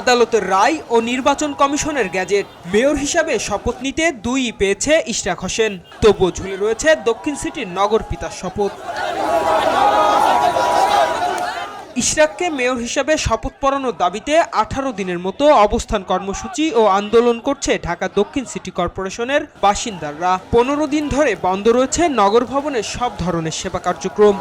আদালতের রায় ও নির্বাচন কমিশনের গ্যাজেট। মেয়র হিসাবে শপথ নিতে দুই পেয়েছে ইশরাক হোসেন। তবুও ঝুলে রয়েছে দক্ষিণ সিটির নগর পিতার শপথ। ইশরাককে মেয়র হিসাবে শপথ পড়ানোর দাবিতে আঠারো দিনের মতো অবস্থান কর্মসূচি ও আন্দোলন করছে ঢাকা দক্ষিণ সিটি কর্পোরেশনের বাসিন্দারা। পনেরো দিন ধরে বন্ধ রয়েছে নগর ভবনের সব ধরনের সেবা কার্যক্রম।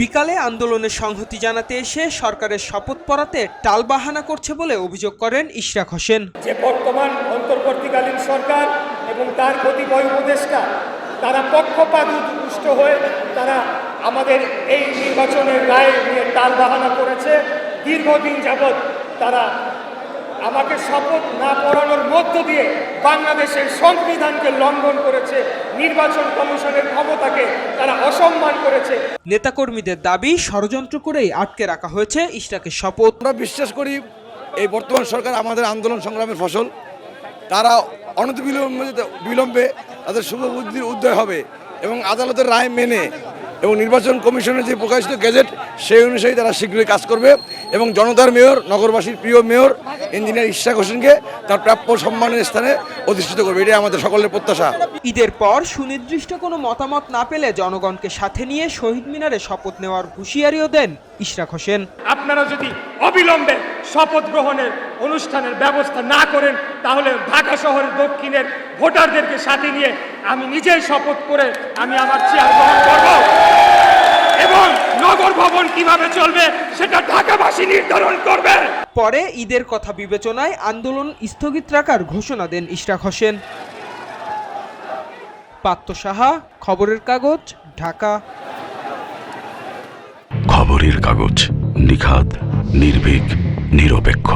বিকালে আন্দোলনের সংহতি জানাতে এসে সরকারের শপথ পড়াতে টালবাহানা করছে বলে অভিযোগ করেন ইশরাক হোসেন। যে বর্তমান অন্তর্বর্তীকালীন সরকার এবং তার কতিপয় উপদেষ্টা, তারা পক্ষপাত উৎকৃষ্ট হয়ে তারা আমাদের এই নির্বাচনের রায় নিয়ে টাল বাহানা করেছে। দীর্ঘদিন যাবৎ তারা আমাকে শপথ না পড়ানোর মধ্য দিয়ে বাংলাদেশের সংবিধানকে লঙ্ঘন করেছে নির্বাচন কমিশনের ক্ষমতাকে তারা অসম্মান করেছে। নেতাকর্মীদের দাবি ষড়যন্ত্র করেই আটকে রাখা হয়েছে ইশরাকের শপথ। আমরা বিশ্বাস করি এই বর্তমান সরকার আমাদের আন্দোলন সংগ্রামের ফসল। তারা অনতিবিলম্বে বিলম্বে তাদের শুভ বুদ্ধির উদয় হবে এবং আদালতের রায় মেনে এবং নির্বাচন কমিশনের যে প্রকাশিত গেজেট সেই অনুযায়ী তারা শীঘ্রই কাজ করবে এবং জনতার মেয়র নগরবাসীর প্রিয় মেয়র ইঞ্জিনিয়ার ইশাক হোসেনকে তার প্রাপ্য সম্মানের স্থানে অধিষ্ঠিত করবে। এটাই আমাদের সকলের প্রত্যাশা। ঈদের পর সুনির্দিষ্ট কোনো মতামত না পেলে জনগণকে সাথে নিয়ে শহীদ মিনারে শপথ নেওয়ার হুঁশিয়ারিও দেন ইশরাক হোসেন। আপনারা যদি অবিলম্বে শপথ গ্রহণের অনুষ্ঠানের ব্যবস্থা না করেন তাহলে ঢাকা শহরের দক্ষিণের ভোটারদেরকে সাথে নিয়ে আমি নিজেই শপথ করে আমি আমার চেয়ার গ্রহণ করব। এবং নগর ভবন কীভাবে চলবে সেটা নির্ধারণ করবে পরে ঈদের কথা বিবেচনায় আন্দোলন স্থগিত রাখার ঘোষণা দেন ইশরাক হোসেন। পাত্র সাহা খবরের কাগজ ঢাকা। খবরের কাগজ নিখাত নির্ভীক নিরপেক্ষ।